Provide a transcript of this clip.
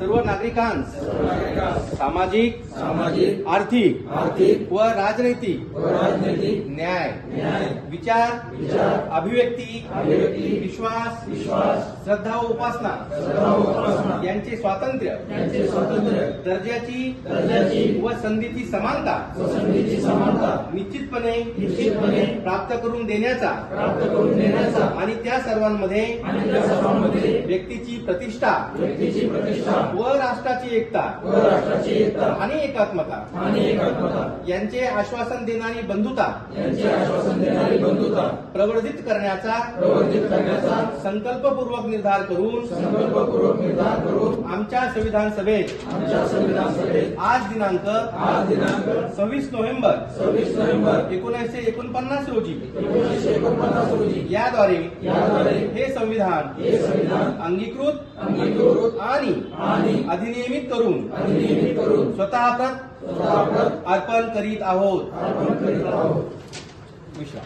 सर्व नागरिकांस सामाजिक सामाजिक आर्थिक आर्थिक व राजनैतिक राजनैतिक न्याय न्याय विचार विचार अभिव्यक्ती अभिव्यक्ती विश्वास विश्वास श्रद्धा व उपासना यांचे स्वातंत्र्य यांचे स्वातंत्र्य दर्जाची दर्जाची व संधीची समानता संधीची समानता निश्चितपणे निश्चितपणे प्राप्त करून देण्याचा प्राप्त करून देण्याचा आणि त्या सर्वांमध्ये आणि त्या सर्वांमध्ये व्यक्तीची प्रतिष्ठा. व्यक्तीची प्रतिष्ठा. व राष्ट्राची एकता. व राष्ट्राची एकता. आणि एकात्मता. आणि एकात्मता. यांचे आश्वासन देणारी बंधुता. यांचे आश्वासन देणारी बंधुता. प्रवर्धित करण्याचा प्रवर्धित करण्याचा संकल्पपूर्वक निर्धार करून संकल्पपूर्वक निर्धार करून आमच्या संविधान सभेत आमच्या संविधान सभेत आज दिनांक आज दिनांक सव्वीस नोव्हेंबर सव्वीस नोव्हेंबर एकोणीसशे एकोणपन्नास रोजी एकोणीसशे एकोणपन्नास रोजी याद्वारे याद्वारे हे संविधान हे संविधान अंगीकृत अंगीकृत आणि आणि अधिनियमित करून अधिनियमित करून स्वतः अर्पण करीत आहोत. अर्पण करीत आहोत. विश्राम